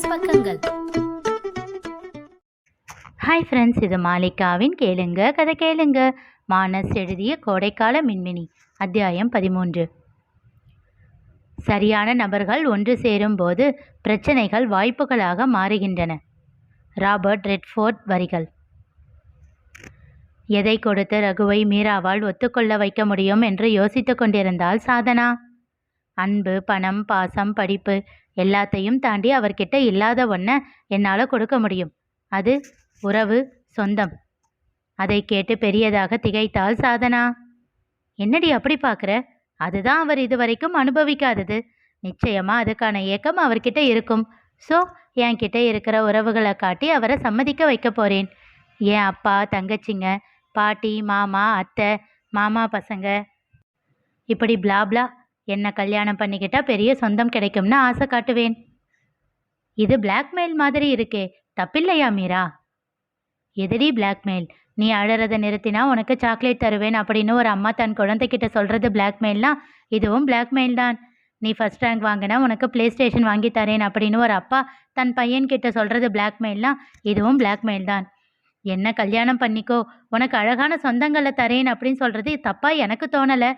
Business பக்கங்கள். Hi friends இது மாலிகாவின் கேளுங்க கதை கேளுங்க. மானஸ் எழுதிய கோடைக்கால மின்மினி அத்தியாயம் பதிமூன்று. சரியான நபர்கள் ஒன்று சேரும்போது பிரச்சனைகள் வாய்ப்புகளாக மாறுகின்றன. ராபர்ட் ரெட்ஃபோர்ட் வரிகள். எதை கொடுத்து ரகுவை மீராவால் ஒத்துக்கொள்ள வைக்க முடியும்? என்று யோசித்து கொண்டிருந்தாள் சாதனா. அன்பு பணம் பாசம் படிப்பு எல்லாத்தையும் தாண்டி அவர்கிட்ட இல்லாத ஒன்றை என்னால் கொடுக்க முடியும். அது உறவு சொந்தம். அதை கேட்டு பெரியதாக திகைத்தாள் சாதனா. என்னடி அப்படி பார்க்குற அதுதான் அவர் இதுவரைக்கும் அனுபவிக்காதது. நிச்சயமா அதுக்கான ஏக்கம் அவர்கிட்ட இருக்கும். ஸோ என்கிட்ட இருக்கிற உறவுகளை காட்டி அவரை சம்மதிக்க வைக்க போறேன். என் அப்பா தங்கச்சிங்க பாட்டி மாமா அத்தை மாமா பசங்க? இப்படி பிளா என்ன கல்யாணம் பண்ணிக்கிட்டா பெரிய சொந்தம் கிடைக்கும்னு ஆசை காட்டுவேன். இது பிளாக்மெயில் மாதிரி இருக்கே தப்பில்லையா மீரா? எதிரி பிளாக்மெயில் நீ அழறத நிறுத்தினா உனக்கு சாக்லேட் தருவேன் அப்படின்னு ஒரு அம்மா தன் குழந்தைகிட்ட சொல்கிறது பிளாக்மெயில்னா இதுவும் பிளாக்மெயில் தான். நீ ஃபர்ஸ்ட் ரேங்க் வாங்கினா உனக்கு ப்ளே ஸ்டேஷன் வாங்கி தரேன் அப்படின்னு ஒரு அப்பா தன் பையன்கிட்ட சொல்கிறது பிளாக்மெயில்னா இதுவும் பிளாக்மெயில் தான். என்ன கல்யாணம் பண்ணிக்கோ உனக்கு அழகான சொந்தங்களை தரேன் அப்படின்னு சொல்கிறது தப்பா எனக்கு தோணலை.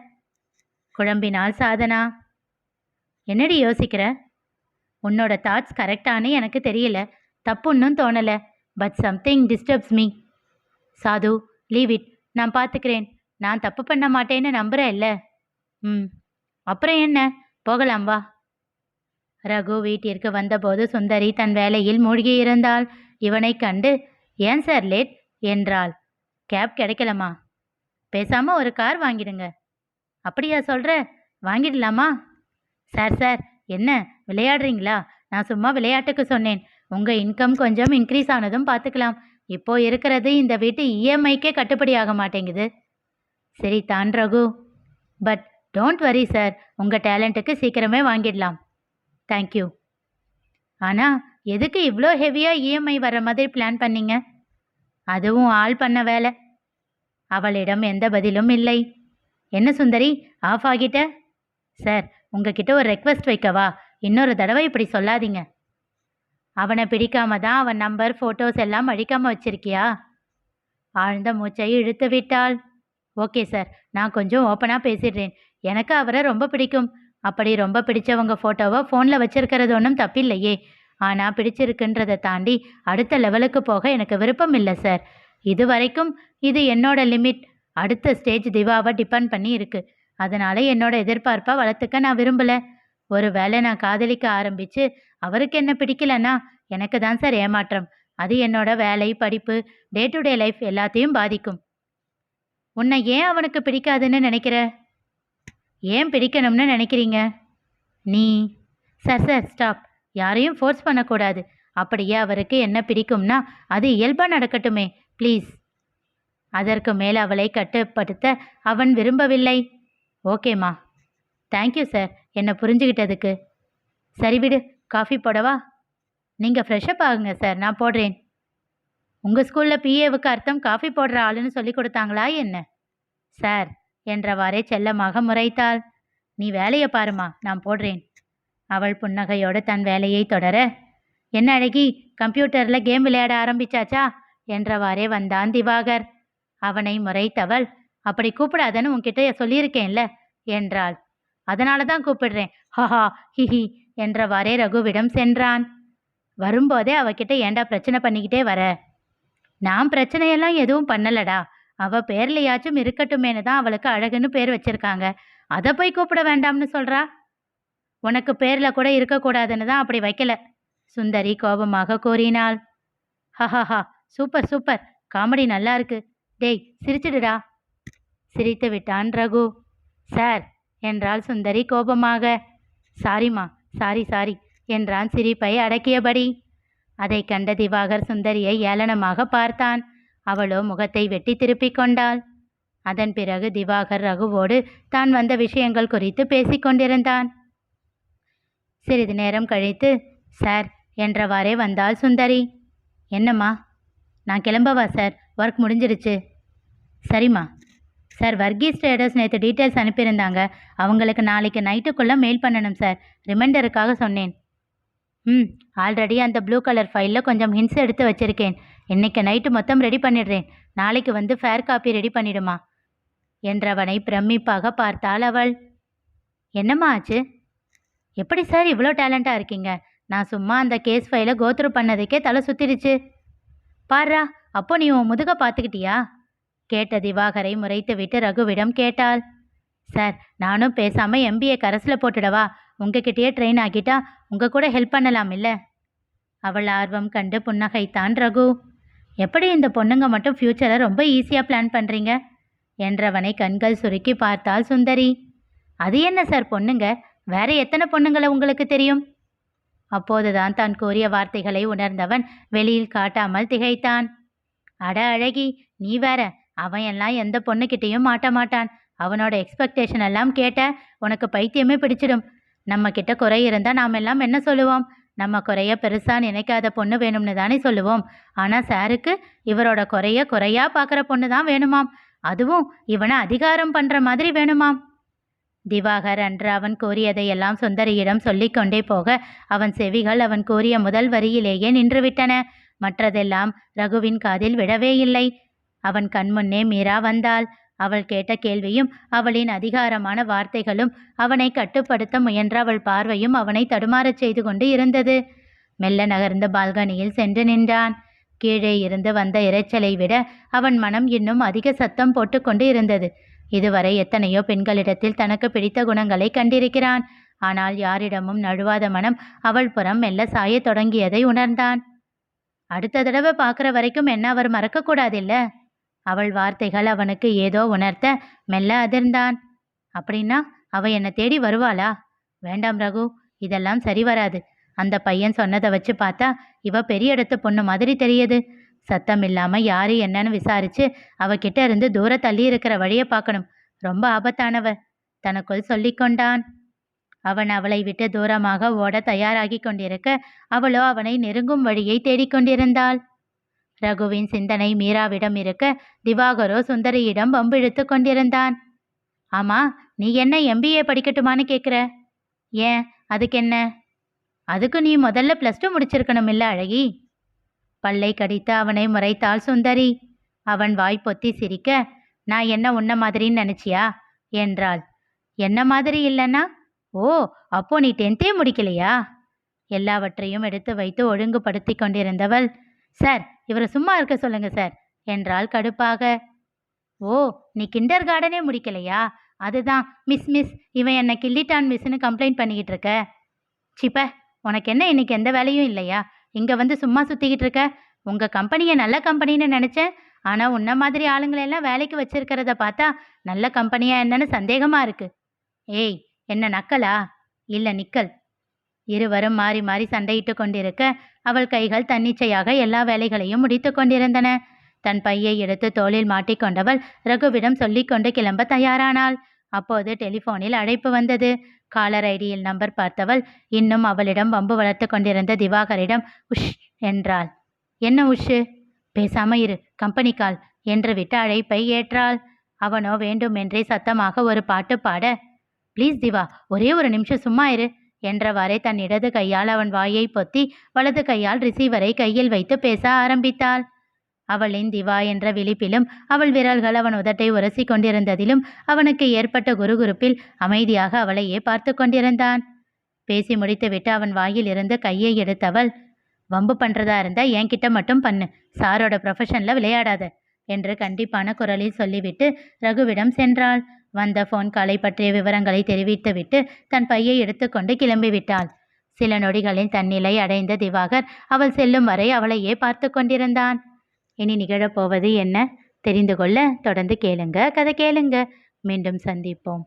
குழம்பினாள் சாதனா. என்னடி யோசிக்கிற? உன்னோட தாட்ஸ் கரெக்டானு எனக்கு தெரியல. தப்புன்னும் தோணலை. பட் சம்திங் டிஸ்டர்ப்ஸ் மீ சாது லீவ் இட் நான் பார்த்துக்கிறேன் நான் தப்பு பண்ண மாட்டேன்னு நம்புகிறேன் இல்லை. ம். அப்புறம் என்ன? போகலாம் வா. ரகு வீட்டிற்கு வந்தபோது சுந்தரி தன் வேலையில் மூழ்கியிருந்தாள் இவனை கண்டு ஏன் சார் லேட்? என்றாள். கேப் கிடைக்கலமா? பேசாமல் ஒரு கார் வாங்கிடுங்க. அப்படியா சொல்கிற வாங்கிடலாமா? சார் சார் என்ன விளையாடுறீங்களா? நான் சும்மா விளையாட்டுக்கு சொன்னேன். உங்கள் இன்கம் கொஞ்சம் இன்க்ரீஸ் ஆனதும் பார்த்துக்கலாம். இப்போ இருக்கிறது இந்த வீட்டு இஎம்ஐக்கே கட்டுப்படி ஆக மாட்டேங்குது. சரி தான் Raghu. But don't worry sir உங்கள் டேலண்ட்டுக்கு சீக்கிரமே வாங்கிடலாம். தேங்க்யூ ஆனால் எதுக்கு இவ்வளோ ஹெவியாக இஎம்ஐ வர மாதிரி பிளான் பண்ணீங்க? அதுவும் ஆள் பண்ண வேலை. அவளிடம் எந்த பதிலும் இல்லை. என்ன சுந்தரி ஆஃப் ஆகிட்ட? சார் உங்ககிட்ட ஒரு ரெக்வெஸ்ட் வைக்கவா? இன்னொரு தடவை இப்படி சொல்லாதீங்க. அவனை பிடிக்காம தான் அவன் நம்பர் ஃபோட்டோஸ் எல்லாம் அழிக்காம வச்சிருக்கியா? ஆழ்ந்த மூச்சை இழுத்து விட்டாள். ஓகே சார் நான் கொஞ்சம் ஓப்பனாக பேசிடுறேன். எனக்கு அவரை ரொம்ப பிடிக்கும். அப்படி ரொம்ப பிடிச்சவங்க ஃபோட்டோவை ஃபோனில் வச்சிருக்கிறது ஒன்றும் தப்பில்லையே. ஆனால் பிடிச்சிருக்குன்றதை தாண்டி அடுத்த லெவலுக்கு போக எனக்கு விருப்பம் இல்லை சார். இது வரைக்கும் இது என்னோட லிமிட் அடுத்த ஸ்டேஜ் திவாவை டிபெண்ட் பண்ணி இருக்கு. அதனால என்னோட எதிர்பார்ப்பை வளர்த்துக்க நான் விரும்பலை. ஒரு வேளை நான் காதலிக்க ஆரம்பிச்சு அவருக்கு என்ன பிடிக்கலன்னா எனக்கு தான் சார் ஏமாற்றம். அது என்னோட வேலை படிப்பு டே டு டே லைஃப் எல்லாத்தையும் பாதிக்கும். உன்னை ஏன் அவனுக்கு பிடிக்காதுன்னு நினைக்கிற? ஏன் பிடிக்கணும்னு நினைக்கிறீங்க? நீ சார் சார் ஸ்டாப் யாரையும் ஃபோர்ஸ் பண்ணக்கூடாது. அப்படியே அவருக்கு என்ன பிடிக்கும்னா அது இயல்பாக நடக்கட்டுமே. ப்ளீஸ் அதற்கு மேல் அவளை கட்டுப்படுத்த அவன் விரும்பவில்லை. ஓகேம்மா தேங்க்யூ சார் என்னை புரிஞ்சுக்கிட்டதுக்கு சரி விடு காஃபி போடவா? நீங்கள் ஃப்ரெஷ்அப் ஆகுங்க சார் நான் போடுறேன். உங்கள் ஸ்கூலில் பிஏவுக்கு அர்த்தம் காஃபி போடுற ஆளுன்னு சொல்லி கொடுத்தாங்களா என்ன? சார் என்றவாறே செல்லமாக முறைத்தாள். நீ வேலையை பாருமா நான் போடுறேன். அவள் புன்னகையோடு தன் வேலையை தொடர என்ன அழகி கம்ப்யூட்டரில் கேம் விளையாட ஆரம்பிச்சாச்சா? என்றவாறே வந்தான் திவாகர். அவனை முறைத்தவள். அப்படி கூப்பிடாதன்னு உன்கிட்ட சொல்லியிருக்கேன்ல என்றாள். அதனால தான் கூப்பிடுறேன். ஹஹா ஹிஹி என்றவாறே ரகுவிடம் சென்றான். வரும்போதே அவகிட்ட ஏன்டா பிரச்சனை பண்ணிக்கிட்டே வர? நான் பிரச்சனையெல்லாம் எதுவும் பண்ணலடா. அவ பேர்லையாச்சும் இருக்கட்டுமேனு தான் அவளுக்கு அழகுன்னு பேர் வச்சிருக்காங்க. அதை போய் கூப்பிட வேண்டாம்னு சொல்றா? உனக்கு பேர்ல கூட இருக்கக்கூடாதுன்னு தான் அப்படி வைக்கல சுந்தரி கோபமாக கூறினாள். ஹஹஹா சூப்பர் சூப்பர். காமெடி நல்லா இருக்கு. டேய் சிரிச்சிடுடா. சிரித்து விட்டான் ரகு. சார் என்றாள் சுந்தரி கோபமாக. சாரிம்மா சாரி சாரி என்றான் சிரிப்பை அடக்கியபடி. அதை கண்ட திவாகர் சுந்தரியை ஏளனமாக பார்த்தான். அவளோ முகத்தை வெட்டி திருப்பிக் கொண்டாள். அதன் பிறகு திவாகர் ரகுவோடு தான் வந்த விஷயங்கள் குறித்து பேசிக்கொண்டிருந்தான் சிறிது நேரம் கழித்து சார் என்றவாறே வந்தாள் சுந்தரி. என்னம்மா நான் கிளம்பவா சார்? ஒர்க் முடிஞ்சிருச்சு. சரிம்மா. சார் வர்கீஸ் ட்ரேடர்ஸ் நேற்று டீட்டெயில்ஸ் அனுப்பியிருந்தாங்க. அவங்களுக்கு நாளைக்கு நைட்டுக்குள்ளே மெயில் பண்ணணும் சார். ரிமைண்டருக்காக சொன்னேன். ம் ஆல்ரெடி அந்த ப்ளூ கலர் ஃபைலில் கொஞ்சம் ஹின்ஸ் எடுத்து வச்சிருக்கேன். இன்னைக்கு நைட்டு மொத்தம் ரெடி பண்ணிடுறேன். நாளைக்கு வந்து ஃபேர் காப்பி ரெடி பண்ணிடுமா? என்றவனை பிரமிப்பாக பார்த்தாள் அவள். என்னம்மா ஆச்சு? எப்படி சார் இவ்வளோ டேலண்ட்டாக இருக்கீங்க? நான் சும்மா அந்த கேஸ் ஃபைலை கோத்ரூ பண்ணதுக்கே தலை சுற்றிடுச்சு பாருடா அப்போ நீ உன் முதுக பார்த்துக்கிட்டியா? கேட்ட திவாகரை முறைத்துவிட்டு ரகுவிடம் கேட்டாள். சார் நானும் பேசாமல் எம்பிஏ கரஸில் போட்டுடவா? உங்ககிட்டயே ட்ரெயின் ஆகிட்டா உங்கள் கூட ஹெல்ப் பண்ணலாம் இல்ல? அவள் ஆர்வம் கண்டு புன்னகைத்தான் ரகு. எப்படி இந்த பொண்ணுங்க மட்டும் ஃப்யூச்சரை ரொம்ப ஈஸியாக பிளான் பண்ணுறீங்க என்றவனை கண்கள் சுருக்கி பார்த்தாள் சுந்தரி. அது என்ன சார் பொண்ணுங்க? வேற எத்தனை பொண்ணுங்களை உங்களுக்கு தெரியும்? அப்போதுதான் தான் கூறிய வார்த்தைகளை உணர்ந்தவன் வெளியில் காட்டாமல் திகைத்தான். அட அழகி நீ வேற அவன் எல்லாம் எந்த பொண்ணுக்கிட்டேயும் மாட்ட மாட்டான். அவனோட எக்ஸ்பெக்டேஷன் எல்லாம் கேட்ட உனக்கு பைத்தியமே பிடிச்சிடும். நம்ம கிட்ட குறை இருந்தா நாம் எல்லாம் என்ன சொல்லுவோம்? நம்ம குறைய பெருசா நினைக்காத பொண்ணு வேணும்னு தானே சொல்லுவோம். ஆனா சாருக்கு இவரோட குறைய குறையா பார்க்குற பொண்ணு தான் வேணுமாம். அதுவும் இவனை அதிகாரம் பண்ற மாதிரி வேணுமாம். திவாகர் அன்று அவன் கூறியதையெல்லாம் சுந்தரியிடம் சொல்லிக்கொண்டே போக அவன் செவிகள் அவன் கூறிய முதல் வரியிலேயே நின்றுவிட்டன மற்றதெல்லாம் ரகுவின் காதில் விடவே இல்லை. அவன் கண்முன்னே மீரா வந்தாள். அவள் கேட்ட கேள்வியும் அவளின் அதிகாரமான வார்த்தைகளும் அவனை கட்டுப்படுத்த முயன்ற அவள் பார்வையும் அவனை தடுமாறச் செய்து கொண்டு இருந்தது. மெல்ல நகர்ந்த பால்கனியில் சென்று நின்றான். கீழே இருந்து வந்த இரைச்சலை விட அவன் மனம் இன்னும் அதிக சத்தம் போட்டுக்கொண்டு இருந்தது. இதுவரை எத்தனையோ பெண்களிடத்தில் தனக்கு பிடித்த குணங்களை கண்டிருக்கிறான். ஆனால் யாரிடமும் நழுவாத மனம் அவள் புறம் மெல்ல சாயத் தொடங்கியதை உணர்ந்தான். அடுத்த தடவை பார்க்குற வரைக்கும் என்ன அவர் மறக்கக்கூடாதில்ல அவள் வார்த்தைகள் அவனுக்கு ஏதோ உணர்த்த மெல்ல அதிர்ந்தான். அப்படின்னா அவ என்னை தேடி வருவாளா? வேண்டாம் ரகு இதெல்லாம் சரி வராது. அந்த பையன் சொன்னதை வச்சு பார்த்தா இவ பெரிய இடத்து பொண்ணு மாதிரி தெரியுது. சத்தம் இல்லாம யாரு என்னன்னு விசாரிச்சு அவகிட்ட இருந்து தூர தள்ளி இருக்கிற வழியை பார்க்கணும். ரொம்ப ஆபத்தானவ. தனக்குள் சொல்லிக்கொண்டான் அவன் அவளை விட்டு தூரமாக ஓட தயாராகி கொண்டிருக்க அவளோ அவனை நெருங்கும் வழியை தேடிக்கொண்டிருந்தாள் ரகுவின் சிந்தனை மீராவிடம் இருக்க திவாகரோ சுந்தரியிடம் வம்பிழுத்து கொண்டிருந்தான். ஆமா நீ என்ன எம்பிஏ படிக்கட்டுமான்னு கேட்குற ஏன்? அதுக்கு என்ன? அதுக்கு நீ முதல்ல ப்ளஸ் டூ முடிச்சிருக்கணும் இல்ல அழகி? பல்லை கடித்து அவனை முறைத்தாள் சுந்தரி. அவன் வாய் பொத்தி சிரிக்க நான் என்ன உன்ன மாதிரின்னு நினைச்சியா? என்றாள். என்ன மாதிரி இல்லைன்னா? ஓ அப்போ நீ டென்த்தே முடிக்கலையா? எல்லாவற்றையும் எடுத்து வைத்து ஒழுங்குபடுத்தி கொண்டிருந்தவள் சார் இவரை சும்மா இருக்க சொல்லுங்க சார் என்றால் கடுப்பாக. ஓ நீ கிண்டர் கார்டனே முடிக்கலையா? அதுதான் மிஸ் மிஸ் இவன் என்னை கிள்ளிட்டான் மிஸ்னு கம்ப்ளைண்ட் பண்ணிக்கிட்டு இருக்க. சிப்ப உனக்கு என்ன இன்னைக்கு எந்த வேலையும் இல்லையா? இங்கே வந்து சும்மா சுற்றிக்கிட்டு இருக்க? உங்கள் கம்பெனியை நல்ல கம்பெனின்னு நினச்சேன். ஆனால் உன்ன மாதிரி ஆளுங்களெல்லாம் வேலைக்கு வச்சிருக்கிறத பார்த்தா நல்ல கம்பெனியா என்னன்னு சந்தேகமாக இருக்கு. ஏய் என்ன நக்கலா? இல்லை நிக்கல். இருவரும் மாறி மாறி சண்டையிட்டு கொண்டிருக்க அவள் கைகள் தன்னிச்சையாக எல்லா வேலைகளையும் முடித்து கொண்டிருந்தன. தன் பையை எடுத்து தோளில் மாட்டிக்கொண்டவள் ரகுவிடம் சொல்லிக்கொண்டு கிளம்ப தயாரானாள். அப்போது டெலிபோனில் அழைப்பு வந்தது. காலர் ஐடியில் நம்பர் பார்த்தவள் இன்னும் அவளிடம் வம்பு வளர்த்து கொண்டிருந்த திவாகரிடம் உஷ் என்றாள். என்ன உஷு? பேசாம இரு கம்பெனி கால் என்று விட்டு அழைப்பை ஏற்றாள். அவனோ வேண்டுமென்றே சத்தமாக ஒரு பாட்டு பாட. ப்ளீஸ் திவா ஒரே ஒரு நிமிஷம் சும்மா இரு. என்றவாறே தன் இடது கையால் அவன் வாயை பொத்தி வலது கையால் ரிசீவரை கையில் வைத்து பேச ஆரம்பித்தாள். அவளின் திவா என்ற விழிப்பிலும் அவள் விரல்கள் அவன் உதட்டை உரசி கொண்டிருந்ததிலும் அவனுக்கு ஏற்பட்ட குறுகுறுப்பில் அமைதியாக அவளையே பார்த்து கொண்டிருந்தான். பேசி முடித்துவிட்டு அவன் வாயில் இருந்து கையை எடுத்தவள் வம்பு பண்றதா இருந்தா என்கிட்ட மட்டும் பண்ணு சாரோட ப்ரொஃபஷன்ல விளையாடாத என்று கண்டிப்பான குரலில் சொல்லிவிட்டு ரகுவிடம் சென்றாள். வந்த ஃபோன் காலை பற்றிய விவரங்களை தெரிவித்துவிட்டு தன் பையை எடுத்துக்கொண்டு கிளம்பிவிட்டாள். சில நொடிகளில் தன்னிலை அடைந்த திவாகர் அவள் செல்லும் வரை அவளையே பார்த்து கொண்டிருந்தான். இனி நிகழப்போவது என்ன? தெரிந்து கொள்ள தொடர்ந்து கேளுங்க கதை கேளுங்க. மீண்டும் சந்திப்போம்.